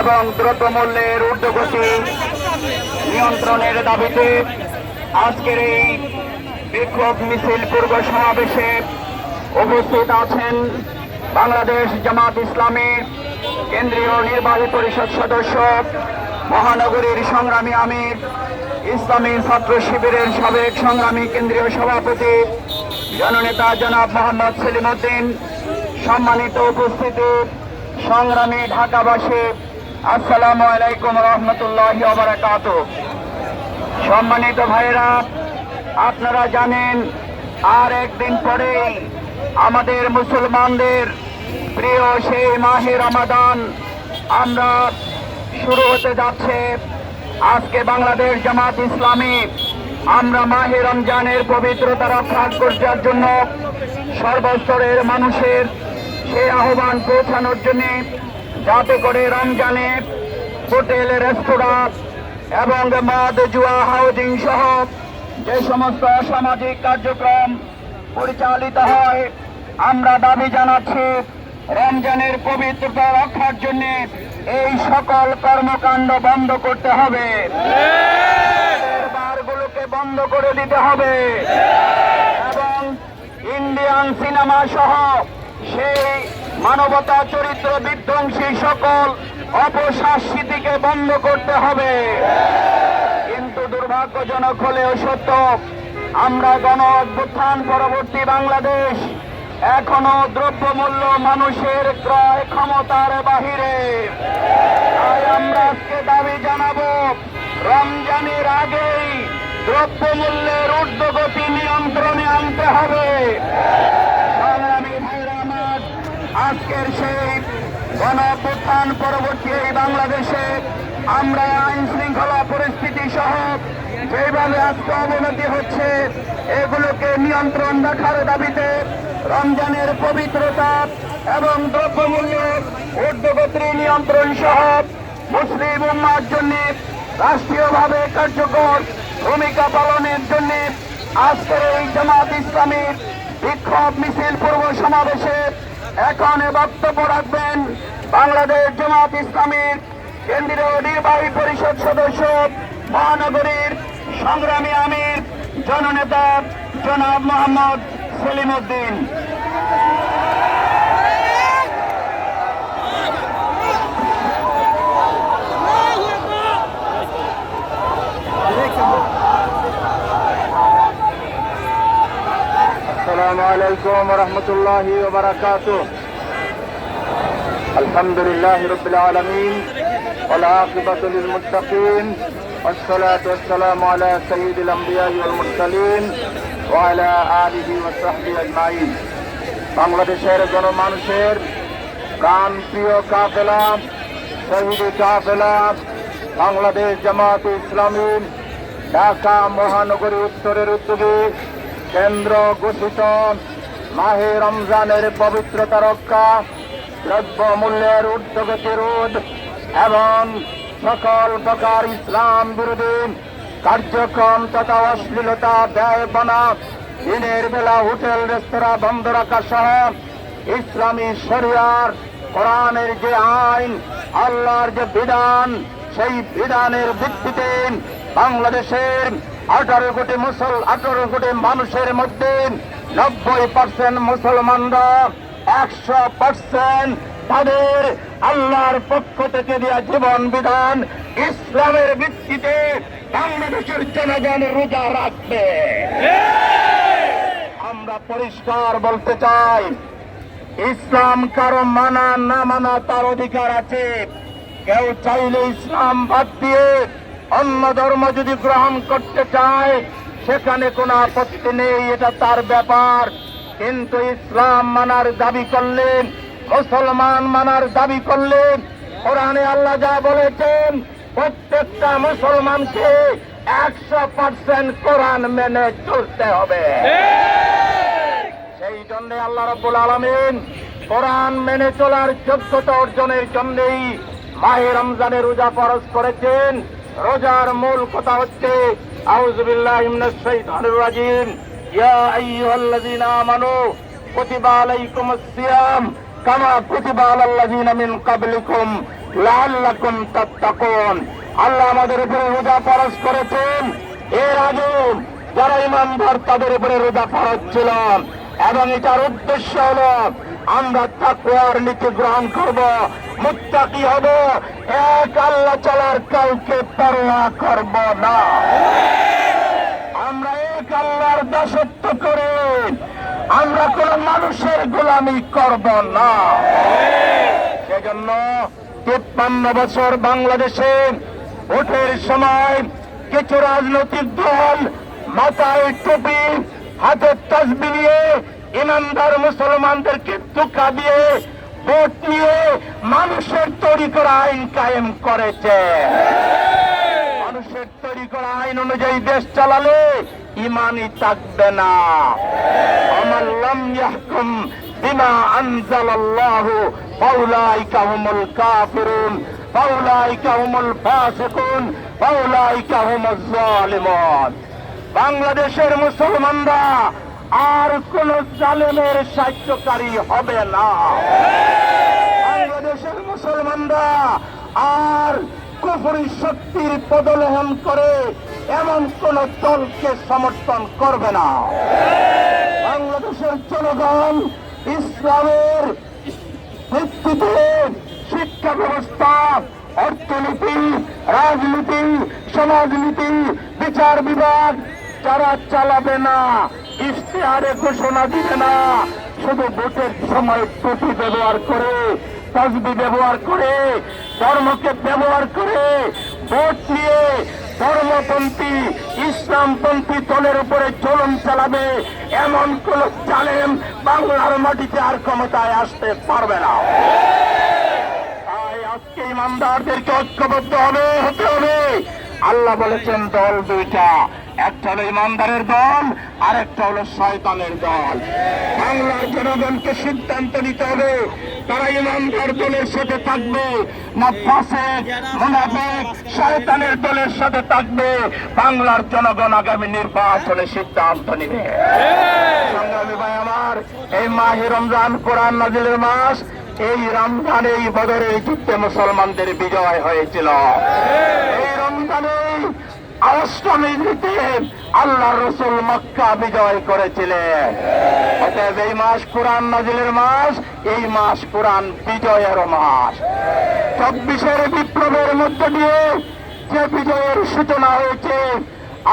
এবং দ্রব্যমূল্যের ঊর্ধ্বগতি নিয়ন্ত্রণের দাবিতে আজকের এই বিক্ষোভ মিছিল পূর্ব সমাবেশে উপস্থিত আছেন বাংলাদেশ জামাত ইসলামীর কেন্দ্রীয় নির্বাহী পরিষদ সদস্য, মহানগরীর সংগ্রামী আমির, ইসলামী ছাত্র শিবিরের সাবেক সংগ্রামী কেন্দ্রীয় সভাপতি, জননেতা জনাব মোহাম্মদ সেলিম উদ্দিন, সম্মানিত উপস্থিতি, সংগ্রামী ঢাকাবাসী আসসালামু আলাইকুম রহমতুল্লাহ বারাকাত সম্মানিত ভাইয়েরা, আপনারা জানেন, আর একদিন পরেই আমাদের মুসলমানদের প্রিয় সেই মাহে রমাদান আমরা শুরু হতে যাচ্ছে। আজকে বাংলাদেশ জামাত ইসলামী আমরা মাহে রমজানের পবিত্রতা রক্ষা করার জন্য সর্বস্তরের মানুষের সেই আহ্বান পৌঁছানোর জন্য যাতে করে রমজানে হোটেল, রেস্তোরাঁ এবং মদ, জুয়া, হাউজিং সহ যে সমস্ত সামাজিক কার্যক্রম পরিচালিত হয়, আমরা দাবি জানাচ্ছি রমজানের পবিত্রতা রক্ষার জন্য এই সকল কর্মকাণ্ড বন্ধ করতে হবে। বারগুলোকে বন্ধ করে দিতে হবে। এবং ইন্ডিয়ান সিনেমা সহ সেই মানবতা চরিত্র বিধ্বংসী সকল অপসংস্কৃতিকে বন্ধ করতে হবে। কিন্তু দুর্ভাগ্যজনক হলেও সত্য, আমরা গণ অভ্যুত্থান পরবর্তী বাংলাদেশ এখনও দ্রব্যমূল্য মানুষের ক্রয় ক্ষমতার বাহিরে। তাই আমরা আজকে দাবি জানাব, রমজানের আগেই দ্রব্যমূল্যের ঊর্ধ্বগতি নিয়ন্ত্রণে আনতে হবে সংগ্রামী ভাইরা আমার আজকের সেই গণ অভ্যুত্থান পরবর্তী এই বাংলাদেশে, আমরা আইন শৃঙ্খলা পরিস্থিতি সহ যেভাবে আজকে অবনতি হচ্ছে, এগুলোকে নিয়ন্ত্রণ রাখার দাবিতে রমজানের পবিত্রতা এবং দ্রব্যমূল্যের ঊর্ধ্বগতি নিয়ন্ত্রণ সহ মুসলিম উম্মার জন্য রাষ্ট্রীয়ভাবে কার্যকর ভূমিকা পালনের জন্য আজকের এই জামাত ইসলামীর বিক্ষোভ মিছিল পূর্ব সমাবেশে এখন বক্তব্য রাখবেন বাংলাদেশ জামাত ইসলামীর কেন্দ্রীয় নির্বাহী পরিষদ সদস্য, মহানগরীর সংগ্রামী আমির, জননেতা জনাব মোহাম্মদ সেলিম উদ্দিন السلام عليكم ورحمة الله وبركاته الحمد لله رب العالمين والعاقبة للمتقين والصلاة والسلام على سيد الأنبياء والمرسلين وعلى آله وصحبه أجمعين বাংলাদেশের গণমানুষের প্রাণ প্রিয় কাফেলা শহীদ কাফেলা বাংলাদেশ জামাত ইসলামী ঢাকা মহানগরী উত্তরের উদ্যোগে কেন্দ্র ঘোষিত মাহে রমজানের পবিত্রতা রক্ষা, দ্রব্য মূল্যের ঊর্ধ্বগতি রোধ এবং সকল প্রকার ইসলাম বিরোধী কার্যক্রম তথা অশ্লীলতা ব্যয় বনা দিনের বেলা হোটেল, রেস্তোরাঁ বন্ধ রাখা সহ ইসলামী শরিয়ার, কোরআনের যে আইন, আল্লাহর যে বিধান, সেই বিধানের ভিত্তিতে বাংলাদেশের আঠারো কোটি মুসল, আঠারো কোটি মানুষের মধ্যে নব্বই পার্সেন্ট মুসলমানরা একশো পার্সেন্ট তাদের আল্লাহর পক্ষ থেকে দেওয়া জীবন বিধান ইসলামের ভিত্তিতে বাংলাদেশের জনগণ রোজা রাখবে। আমরা পরিষ্কার বলতে চাই, ইসলাম কারও মানা না মানা তার অধিকার আছে। কেউ চাইলে ইসলাম বাদ দিয়ে অন্য ধর্ম যদি গ্রহণ করতে চায়, সেখানে কোনো আপত্তি নেই, এটা তার ব্যাপার। কিন্তু ইসলাম মানার দাবি করলেন মুসলমান মানার দাবি করলেন কোরআনে আল্লাহ যা বলেছেন, প্রত্যেকটা মুসলমানকে একশো পার্সেন্ট কোরআন মেনে চলতে হবে। সেই জন্য আল্লাহ রব্বুল আলমিন কোরআন মেনে চলার যোগ্যতা অর্জনের জন্যই মাহে রমজানের রোজা ফরজ করেছেন। রোজার মূল কথা হচ্ছে আল্লাহ আমাদের উপরে করেছেন। যারা ইমানদার তাদের উপরে রোজা ফরজ ছিল। এবং এটার উদ্দেশ্য হলো আমরা তাকুয়ার নীতি গ্রহণ করব, মুত্তাকি হব, এক আল্লাহ চলার কাউকে পরোয়া করব না। আমরা এক আল্লাহর দাসত্ব করে, আমরা কোন মানুষের গোলামি করব না। সেজন্য তিপ্পান্ন বছর বাংলাদেশে ভোটের সময় কিছু রাজনৈতিক দল মাথায় টুপি, হাতে তসবি নিয়ে ইমানদার মুসলমানদেরকে ধোকা দিয়ে, ভোট নিয়ে মানুষের তৈরি করা আইন কায়েম করেছে। মানুষের তৈরি করা আইন অনুযায়ী দেশ চালালে ইমানই থাকবে না। আমার লাম ইয়াহকুম বিমা আনজালাল্লাহু, ফাউলাইকা হুমুল কাফিরুন, ফাউলাইকা হুমুল ফাসিকুন, ফাউলাইকা হুমুজ জালিমুন। বাংলাদেশের মুসলমানরা আর কোন জালেমের সাহায্যকারী হবে না। বাংলাদেশের মুসলমানরা আর কুফরি শক্তির পদলোহন করে এমন কোন দলকে সমর্থন করবে না। বাংলাদেশের জনগণ ইসলামের ভিত্তিতে শিক্ষা ব্যবস্থা, অর্থনীতি, রাজনীতি, সমাজনীতি, বিচার বিভাগ যারা চালাবে না ইশতেহারে ঘোষণা দিবে না। শুধু ভোটের সময় টুপি ব্যবহার করে তসবি ব্যবহার করে, ধর্মকে ব্যবহার করে, ভোট নিয়ে ধর্মপন্থী, ইসলামপন্থী দলের উপরে জলম চালাবে, এমন কোন জালেম বাংলার মাটিতে আর ক্ষমতায় আসতে পারবে না। তাই আজকে ইমানদারদেরকে ঐক্যবদ্ধ হবে, হতে হবে। আল্লাহ বলেছেন, দল দুইটা। একটা হলো ইমানদারের দল আর একটা হলো শয়তানের দল। বাংলার জনগণকে সিদ্ধান্ত নিতে হবে, তারা ইমানদার দলের সাথে থাকবে না পাশে মোনাফেক, শয়তানের দলের সাথে থাকবে। বাংলার জনগণ আগামী নির্বাচনে সিদ্ধান্ত নিবে। সংগ্রামী ভাই আমার, এই মাহে রমজান, কোরআন নাজিলের মাস, এই রমজান, এই বদরের যুদ্ধে মুসলমানদের বিজয় হয়েছিল। এই রমজানে আল্লাহ রসুল মক্কা বিজয় করেছিলেন। এই মাস কোরআন নাজিলের মাস, এই মাস কোরআন বিজয়ের মাস। চব্বিশের বিপ্লবের মধ্য দিয়ে যে বিজয়ের সূচনা হয়েছে,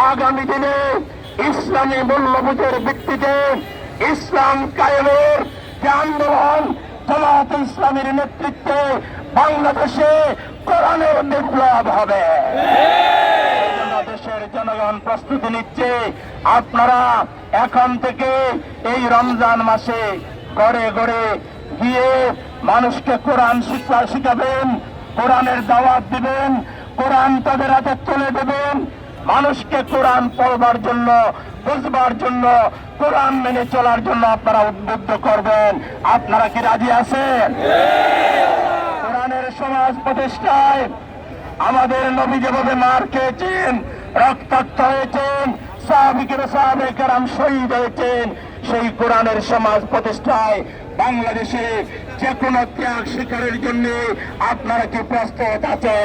আগামী দিনে ইসলামী মূল্যবোধের ভিত্তিতে ইসলাম কায়েমের যে আন্দোলন ইসলামের নেতৃত্বে বাংলাদেশে কোরআনের বিপ্লব হবে। দেশের জনগণ প্রস্তুতি নিচ্ছে। আপনারা এখন থেকে এই রমজান মাসে ঘরে ঘরে গিয়ে মানুষকে কোরআন শিক্ষা শিখাবেন কোরআনের দাওয়াত দিবেন কোরআন তাদের হাতে তুলে দেবেন। মানুষকে কোরআন পড়বার জন্য বুঝবার জন্য কোরআন মেনে চলার জন্য আপনারা উদ্বুদ্ধ করবেন। আপনারা কি রাজি আছেন? কোরআনের সমাজ প্রতিষ্ঠায় আমাদের নবী যেভাবে মার খেয়েছেন, রক্তাক্ত হয়েছেন সাহাবিকের সাহাবেকেরাম শহীদ হয়েছেন, সেই কোরআনের সমাজ প্রতিষ্ঠায় বাংলাদেশে যে কোনো ত্যাগ শিকারের জন্য আপনারা কি প্রস্তুত আছে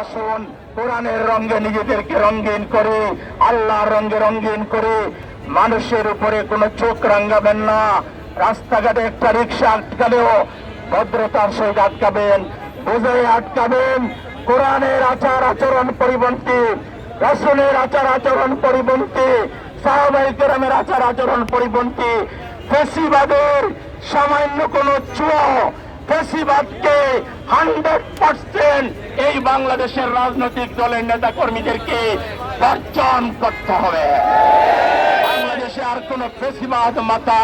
আসুন, কোরআনের রঙে নিজেদেরকে রঙ্গিন করে, আল্লাহর রঙে রঙ্গিন করে, মানুষের উপরে কোনো চোখ রাঙ্গাবেন না, রাস্তাঘাটে একটা রিক্সা আটকালেও ভদ্রতার সহিত আটকাবেন বুঝে আটকাবেন। কোরআনের আচার আচরণ পরিপন্থী, রসুলের আচার আচরণ পরিপন্থী সাহাবাই আচার আচরণ পরিপন্থী। ফেসিবাদের সামান্য কোন চুয়া ফেসিবাদকে হান্ড্রেড পার্সেন্ট এই বাংলাদেশের রাজনৈতিক দলের নেতা কর্মীদেরকে বর্জন করতে হবে। কোন ফেসিবাদ মাথা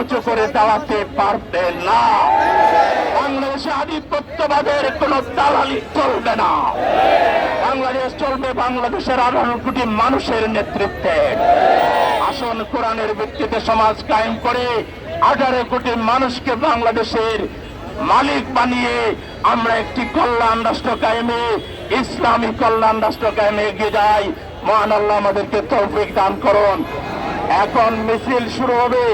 উঁচু করে দাঁড়াতে পারবে না। বাংলাদেশে আধিপত্যবাদের কোন দালালি চলবে না। বাংলাদেশ চলবে বাংলাদেশের আঠারো কোটি মানুষের নেতৃত্বে। আসন কোরআনের ভিত্তিতে সমাজ কায়েম করে আঠারো কোটি মানুষকে বাংলাদেশের মালিক বানিয়ে আমরা একটি কল্যাণ রাষ্ট্র কায়েমে, ইসলামী কল্যাণ রাষ্ট্র কায়েমে এগিয়ে যাই। মহান আল্লাহ আমাদেরকে তৌফিক দান করুন। এখন মিছিল শুরু হবে